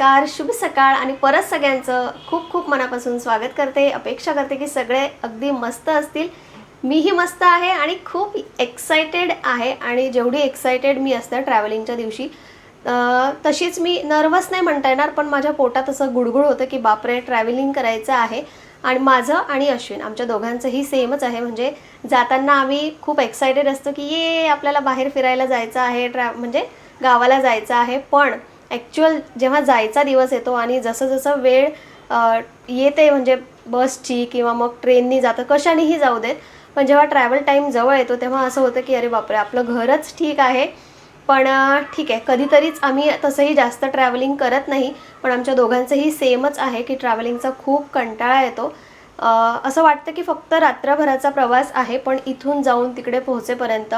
नमस्कार शुभ सकाळ आणि परत सगळ्यांचं खूप खूप मनापासून स्वागत करते. अपेक्षा करते की सगळे अगदी मस्त असतील. मीही मस्त आहे आणि खूप एक्सायटेड आहे आणि जेवढी एक्सायटेड मी असते ट्रॅव्हलिंगच्या दिवशी तशीच मी नर्वस नाही म्हणता येणार पण माझ्या पोटात असं गुडगुड होतं की बापरे ट्रॅव्हलिंग करायचं आहे. आणि माझं आणि अश्विन आमच्या दोघांचंही सेमच आहे. म्हणजे जाताना आम्ही खूप एक्सायटेड असतो की ये आपल्याला बाहेर फिरायला जायचं आहे ट्रॅ म्हणजे गावाला जायचं आहे. पण ॲक्च्युअल जेव्हा जायचा दिवस येतो आणि जसं जसं वेळ येते म्हणजे बसची किंवा मग ट्रेननी जातं कशानेही जाऊ देत पण जेव्हा ट्रॅव्हल टाईम जवळ येतो तेव्हा असं होतं की अरे बापरे आपलं घरच ठीक आहे. पण ठीक आहे कधीतरीच आम्ही तसंही जास्त ट्रॅव्हलिंग करत नाही पण आमच्या दोघांचंही सेमच आहे की ट्रॅव्हलिंगचा खूप कंटाळा येतो. असं वाटतं की फक्त रात्रभराचा प्रवास आहे पण इथून जाऊन तिकडे पोहोचेपर्यंत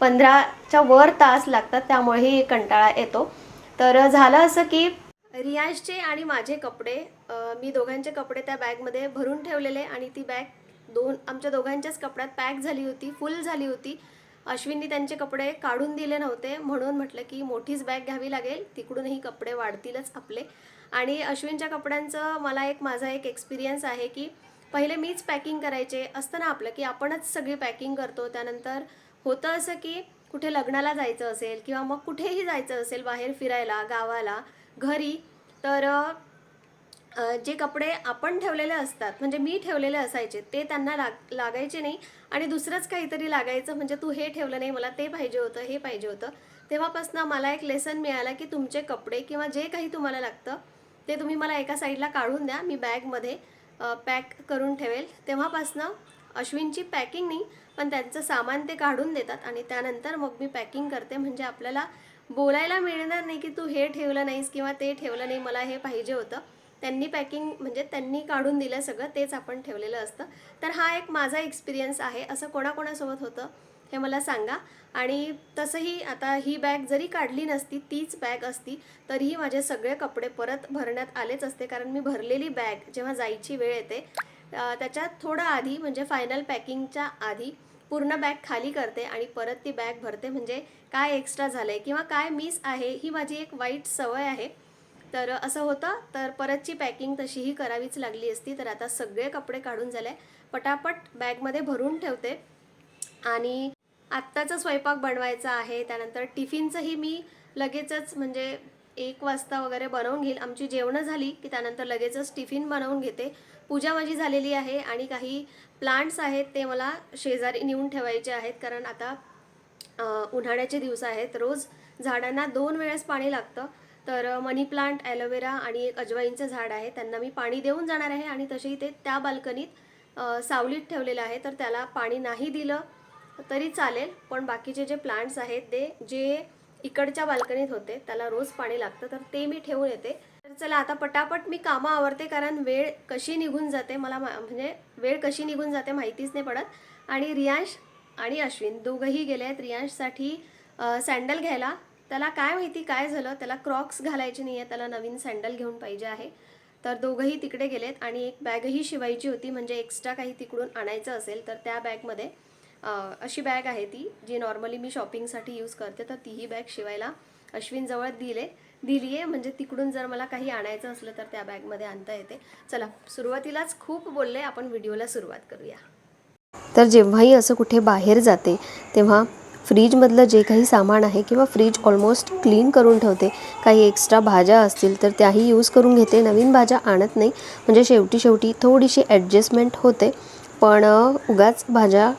पंधराच्या वर तास लागतात त्यामुळेही कंटाळा येतो. तर झालं असं की रियाजचे आणि माझे कपडे मी दोघांचे कपडे त्या बॅगमध्ये भरून ठेवलेले आणि ती बॅग दोन आमच्या दोघांच्याच कपड्यात पॅक झाली होती फुल झाली होती. अश्विननी त्यांचे कपडे काढून दिले नव्हते म्हणून म्हटलं की मोठीच बॅग घ्यावी लागेल तिकडूनही कपडे वाढतीलच आपले. आणि अश्विनच्या कपड्यांचं मला एक माझा एक एक्सपिरियन्स आहे की पहिले मीच पॅकिंग करायचे असतं ना आपलं की आपणच सगळी पॅकिंग करतो. त्यानंतर होतं असं की कुठे लग्नाला जायचं असेल किंवा मग कुठेही जायचं असेल बाहेर फिरायला गावाला घरी तर जे कपडे आपण ठेवलेले असतात म्हणजे मी ठेवलेले असायचे ते त्यांना लाग लागायचे नाही. आणि दुसरंच काहीतरी लागायचं म्हणजे तू हे ठेवलं नाही मला ते पाहिजे होतं हे पाहिजे होतं. तेव्हापासून मला एक लेसन मिळाला की तुमचे कपडे किंवा जे काही तुम्हाला लागतं ते तुम्ही मला एका साईडला काढून द्या. मी बॅगमध्ये पॅक करून ठेवेल. तेव्हापासनं अश्विनची पॅकिंग नाही पण त्यांचं सामान ते काढून देतात आणि त्यानंतर मग मी पॅकिंग करते. म्हणजे आपल्याला बोलायला मिळणार नाही की तू हे ठेवलं नाहीस किंवा ते ठेवलं नाही मला हे पाहिजे होतं. त्यांनी पॅकिंग म्हणजे त्यांनी काढून दिलं सगळं तेच आपण ठेवलेलं असतं. तर हा एक माझा एक्सपिरियन्स आहे. असं कोणाकोणासोबत होतं हे मला सांगा. आणि तसंही आता ही बॅग जरी काढली नसती तीच बॅग असती तरीही माझे सगळे कपडे परत भरण्यात आलेच असते. कारण मी भरलेली बॅग जेव्हा जायची वेळ येते त्याच्या त्याच्यात थोडं आधी म्हणजे फायनल पॅकिंगच्या आधी पूर्ण बॅग खाली करते आणि परत ती बॅग भरते. म्हणजे काय एक्स्ट्रा झालं आहे किंवा काय मिस आहे ही माझी एक वाईट सवय आहे. तर असं होतं. तर परतची पॅकिंग तशीही करावीच लागली असती. तर आता सगळे कपडे काढून झाले. पटापट बॅगमध्ये भरून ठेवते. आणि आत्ताचा स्वयंपाक बनवायचा आहे. त्यानंतर टिफिनचंही मी लगेचच म्हणजे एक वाजता वगैरे बनवून घेईल. आमची जेवणं झाली की त्यानंतर लगेचच टिफिन बनवून घेते. पूजा माझी झालेली आहे आणि काही प्लांट्स आहेत ते मला शेजारी नेऊन ठेवायचे आहेत. कारण आता उन्हाळ्याचे दिवस आहेत. रोज झाडांना दोन वेळेस पाणी लागतं. तर मनी प्लांट ॲलोवेरा आणि एक अजवाईंचं झाड आहे. त्यांना मी पाणी देऊन जाणार आहे आणि तसेही ते त्या बाल्कनीत सावलीत ठेवलेलं आहे. तर त्याला पाणी नाही दिलं तरी चालेल. पण बाकीचे जे प्लांट्स आहेत ते जे इकडच्या बाल्कनीत होते. त्याला रोज पाणी लागतं तर ते मी ठेवून येते. तर चला आता पटापट मी कामं आवरते कारण वेळ कशी निघून जाते मला मा- म्हणजे वेळ कशी निघून जाते माहितीच नाही पडत. आणि रियांश आणि अश्विन दोघंही गेले आहेत रियांशसाठी सँडल घ्यायला. त्याला काय माहिती काय झालं? त्याला क्रॉक्स घालायचे नाही आहे त्याला नवीन सँडल घेऊन पाहिजे आहे. तर दोघंही तिकडे गेलेत आणि एक बॅगही शिवायची होती म्हणजे एक्स्ट्रा काही तिकडून आणायचं असेल तर त्या बॅगमध्ये अशी बॅग आहे ती जी नॉर्मली मी शॉपिंगसाठी यूज करते तर तीही बॅग शिवायला अश्विनजवळ दिले दिली आहे म्हणजे तिकडून जर मला काही आणायचं असलं तर त्या बॅगमध्ये आणता येते. चला सुरुवातीलाच खूप बोलले आपण व्हिडिओला सुरुवात करूया. तर जेव्हाही असं कुठे बाहेर जाते तेव्हा फ्रीजमधलं जे काही सामान आहे किंवा फ्रीज ऑलमोस्ट क्लीन करून ठेवते काही एक्स्ट्रा भाज्या असतील तर त्याही यूज करून घेते. नवीन भाज्या आणत नाही. म्हणजे शेवटी शेवटी थोडीशी ॲडजस्टमेंट होते. पण उगाच भाज्या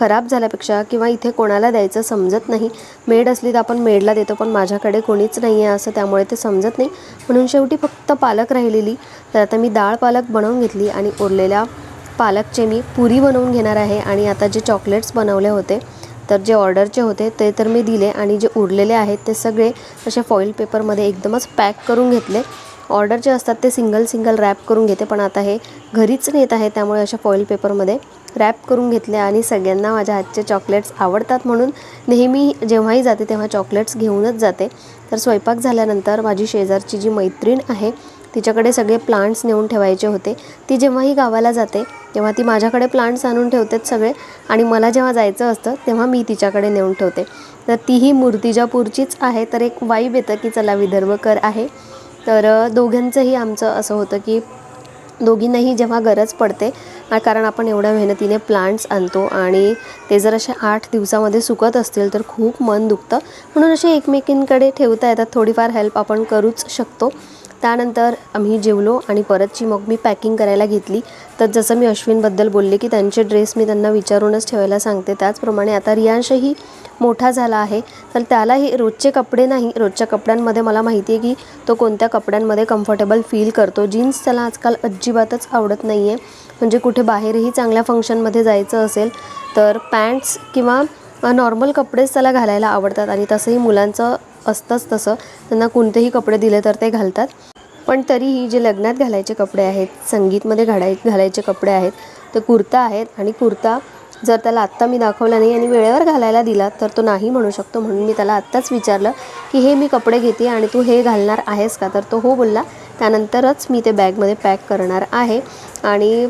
खराब झाल्यापेक्षा किंवा इथे कोणाला द्यायचं समजत नाही. मेड असली तर आपण मेडला देतो पण माझ्याकडे कोणीच नाही आहे असं त्यामुळे ते समजत नाही. म्हणून शेवटी फक्त पालक राहिलेली. तर आता मी डाळ पालक बनवून घेतली आणि उरलेल्या पालकचे मी पुरी बनवून घेणार आहे आणि आता जे चॉकलेट्स बनवले होते तर जे ऑर्डरचे होते ते तर मी दिले आणि जे उरलेले आहेत ते सगळे असे फॉईल पेपरमध्ये एकदमच पॅक करून घेतले. ऑर्डरचे असतात ते सिंगल सिंगल रॅप करून घेते पण आता हे घरीच नेत आहे त्यामुळे अशा फॉईल पेपरमध्ये रॅप करून घेतले आणि सगळ्यांना माझ्या हातचे चॉकलेट्स आवडतात म्हणून नेहमी जेव्हाही जाते तेव्हा चॉकलेट्स घेऊनच जाते. तर स्वयंपाक झाल्यानंतर माझी शेजारची जी मैत्रीण आहे तिच्याकडे सगळे प्लांट्स नेऊन ठेवायचे होते. ती जेव्हाही गावाला जाते तेव्हा ती माझ्याकडे प्लांट्स आणून ठेवतेच सगळे आणि मला जेव्हा जायचं असतं तेव्हा मी तिच्याकडे नेऊन ठेवते. तर तीही मूर्तिजापूरचीच आहे. तर एक वाईब येतं की चला विदर्भकर आहे. तर दोघांचंही आमचं असं होतं की दोघींनाही जेव्हा गरज पडते कारण आपण एवढ्या मेहनतीने प्लांट्स आणतो आणि ते जर असे आठ दिवसामध्ये सुकत असतील तर खूप मन दुखतं. म्हणून असे एकमेकींकडे ठेवता येतात. थोडीफार हेल्प आपण करूच शकतो. त्यानंतर आम्ही जेवलो आणि परतची मग मी पॅकिंग करायला घेतली. तर जसं मी अश्विनबद्दल बोलले की त्यांचे ड्रेस मी त्यांना विचारूनच ठेवायला सांगते. त्याचप्रमाणे आता रियांशही मोठा झाला आहे. तर त्यालाही रोजचे कपडे नाही रोजच्या कपड्यांमध्ये मला माहिती आहे की तो कोणत्या कपड्यांमध्ये कम्फर्टेबल फील करतो. जीन्स त्याला आजकाल अजिबातच आवडत नाही आहे म्हणजे कुठे बाहेरही चांगल्या फंक्शनमध्ये जायचं असेल तर पॅन्ट्स किंवा नॉर्मल कपडेच त्याला घालायला आवडतात. आणि तसंही मुलांचं असतंच तसं. त्यांना कोणतेही कपडे दिले तर ते घालतात. पण तरीही जे लग्नात घालायचे कपडे आहेत संगीतमध्ये घालाय घालायचे कपडे आहेत ते कुर्ता आहेत. आणि कुर्ता जर त्याला आत्ता मी दाखवला नाही आणि वेळेवर घालायला दिला तर तो नाही म्हणू शकतो. म्हणून मी त्याला आत्ताच विचारलं की हे मी कपडे घेते आणि तू हे घालणार आहेस का? तर तो हो बोलला. त्यानंतरच मी ते बॅगमध्ये पॅक करणार आहे. आणि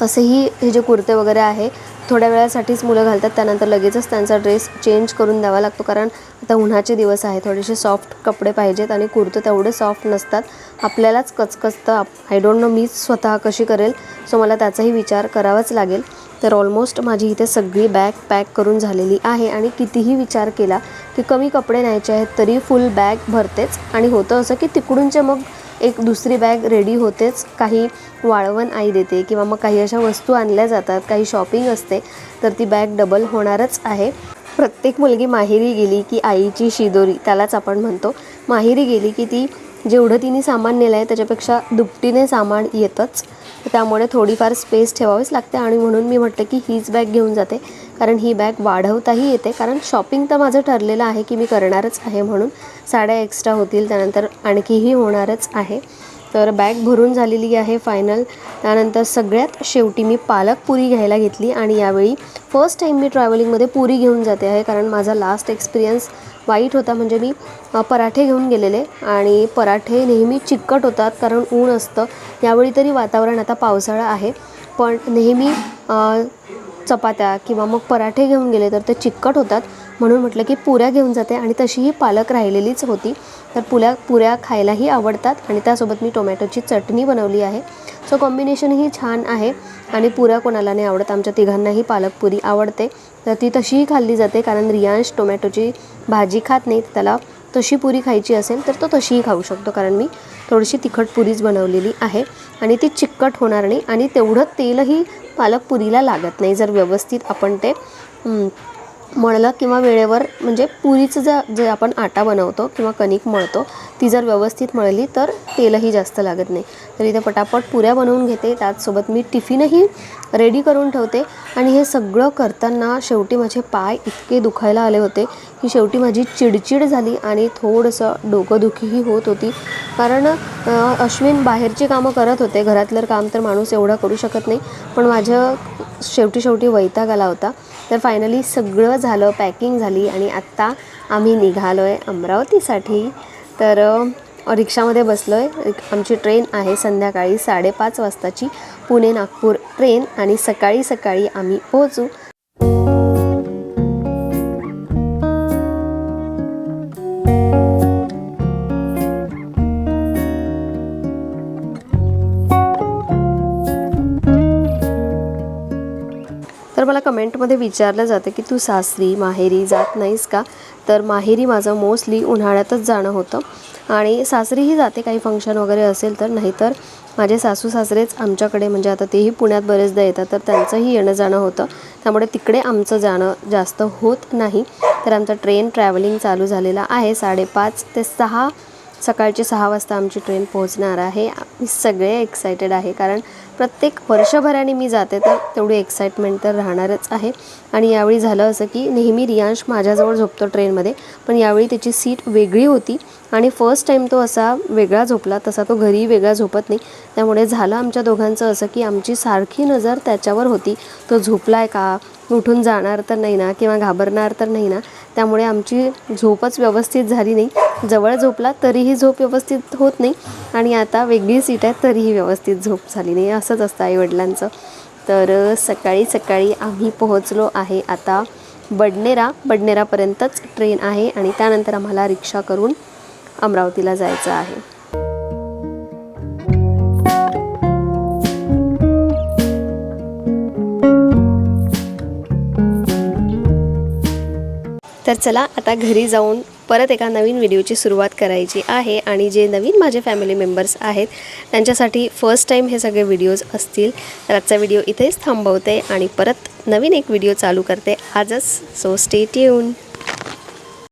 तसेही हे जे कुर्ते वगैरे आहे थोड्या वेळासाठीच मुलं घालतात त्यानंतर लगेचच त्यांचा ड्रेस चेंज करून द्यावा लागतो कारण आता उन्हाचे दिवस आहे थोडेसे सॉफ्ट कपडे पाहिजेत आणि कुर्ते तेवढे सॉफ्ट नसतात. आपल्यालाच कचकचतं आय डोंट नो मीच स्वतः कशी करेल सो मला त्याचाही विचार करावाच लागेल. तर ऑलमोस्ट माझी इथे सगळी बॅग पॅक करून झालेली आहे आणि कितीही विचार केला की कमी कपडे न्यायचे आहेत तरी फुल बॅग भरतेच. आणि होतं असं की तिकडूनचे मग एक दुसरी बॅग रेडी होतेच. काही वाळवण आई देते किंवा मग काही अशा वस्तू आणल्या जातात काही शॉपिंग असते तर ती बॅग डबल होणारच आहे. प्रत्येक मुलगी माहेरी गेली की आईची शिदोरी त्यालाच आपण म्हणतो. माहेरी गेली की ती जेवढं तिने सामान नेलं आहे त्याच्यापेक्षा दुपटीने सामान येतंच. त्यामुळे थोडीफार स्पेस ठेवावीच लागते आणि म्हणून मी म्हटलं की हीच बॅग घेऊन जाते. कारण ही बॅग वाढवताही येते. कारण शॉपिंग तर माझं ठरलेलं आहे की मी करणारच आहे म्हणून. साड्या एक्स्ट्रा होतील त्यानंतर आणखीही होणारच आहे. तर बॅग भरून झालेली आहे फायनल त्यानंतर सगळ्यात शेवटी मी पालक पुरी घ्यायला घेतली आणि यावेळी फर्स्ट टाईम मी ट्रॅव्हलिंगमध्ये पुरी घेऊन जाते आहे. कारण माझा लास्ट एक्सपिरियन्स वाईट होता म्हणजे मी पराठे घेऊन गेलेले. आणि पराठे नेहमी चिकट होतात कारण ऊन असतं. यावेळी तरी वातावरण आता पावसाळा आहे. पण नेहमी चपात्या किंवा मग पराठे घेऊन गेले तर ते चिकट होतात. म्हणून म्हटलं की पुऱ्या घेऊन जाते आणि तशीही पालक राहिलेलीच होती. तर पुऱ्या पुऱ्या खायलाही आवडतात आणि त्यासोबत मी टोमॅटोची चटणी बनवली आहे. सो कॉम्बिनेशनही छान आहे आणि पुऱ्या कोणाला नाही आवडत. आमच्या तिघांनाही पालकपुरी आवडते. तर ती तशीही खाल्ली जाते कारण रियांश टोमॅटोची भाजी खात नाही. त्याला तशी पुरी खायची असेल तर तो तशीही खाऊ शकतो. कारण मी थोडीशी तिखट पुरीच बनवलेली आहे. आणि ती चिकट होणार नाही. आणि तेवढं तेलही पालक पुरीला लागत नाही. जर व्यवस्थित आपण ते मळलं किंवा वेळेवर म्हणजे पुरीचं जर जे आपण आटा बनवतो किंवा कणिक मळतो ती जर व्यवस्थित मळली तर तेलही जास्त लागत नाही. तर इथे पटापट पुऱ्या बनवून घेते. त्याचसोबत मी टिफिनही रेडी करून ठेवते. आणि हे सगळं करताना शेवटी माझे पाय इतके दुखायला आले होते की शेवटी माझी चिडचिड झाली आणि थोडंसं डोकंदुखीही होत होती. कारण अश्विन बाहेरची कामं करत होते. घरातलं काम तर माणूस एवढा करू शकत नाही. पण माझ्या शेवटी शेवटी वैताग आला होता. तर फायनली सगळं झालं पॅकिंग झाली आणि आत्ता आम्ही निघालो आहे अमरावतीसाठी. तर रिक्षामध्ये बसलो आहे आमची ट्रेन आहे संध्याकाळी साडेपाच वाजताची पुणे नागपूर ट्रेन आणि सकाळी सकाळी आम्ही पोहोचू. मला कमेंटमध्ये विचारलं जातं की तू सासरी माहेरी जात नाहीस का? तर माहेरी माझं मोस्टली उन्हाळ्यातच जाणं होतं. आणि सासरीही जाते काही फंक्शन वगैरे असेल तर. नाहीतर माझे सासू सासरेच आमच्याकडे म्हणजे आता तेही पुण्यात बरेचदा येतात तर त्यांचंही येणं जाणं होतं. त्यामुळे तिकडे आमचं जाणं जास्त होत नाही. तर आमचा ट्रेन ट्रॅव्हलिंग चालू झालेला आहे. साडेपाच ते सहा सकाळचे सहा वाजता आमची ट्रेन पोहोचणार आहे. मी सगळे एक्सायटेड आहे कारण प्रत्येक वर्षभराने मी जाते तर तेवढी एक्साइटमेंट तर राहणारच आहे. आणि यावेळी झालं असं की नेहमी रियांश माझ्याजवळ झोपतो ट्रेनमध्ये पण यावेळी त्याची सीट वेगळी होती आणि फर्स्ट टाईम तो असा वेगळा झोपला तसा तो घरी वेगळा झोपत नाही. त्यामुळे झालं आमच्या दोघांचं असं की आमची सारखी नजर त्याच्यावर होती. तो झोपला आहे का? उठून जाणार तर नाही ना? किंवा घाबरणार तर नाही ना? त्यामुळे आमची झोपच व्यवस्थित झाली नाही. जवळ झोपला तरीही झोप व्यवस्थित होत नाही आणि आता वेगळी सीट आहे तरीही व्यवस्थित झोप झाली नाही. असंच असतं आईवडिलांचं. तर सकाळी सकाळी आम्ही पोहोचलो आहे आता बडनेरा. बडनेरापर्यंतच ट्रेन आहे आणि त्यानंतर आम्हाला रिक्षा करून अमरावतीला जायचं आहे. तर चला आता घरी जाऊन परत एका नवीन व्हिडिओची सुरुवात करायची आहे आणि जे नवीन माझे फॅमिली मेंबर्स आहेत त्यांच्यासाठी फर्स्ट टाईम हे सगळे व्हिडिओज असतील तर आजचा व्हिडिओ इथेच थांबवते आणि परत नवीन एक व्हिडिओ चालू करते. आजच सो स्टे ट्यून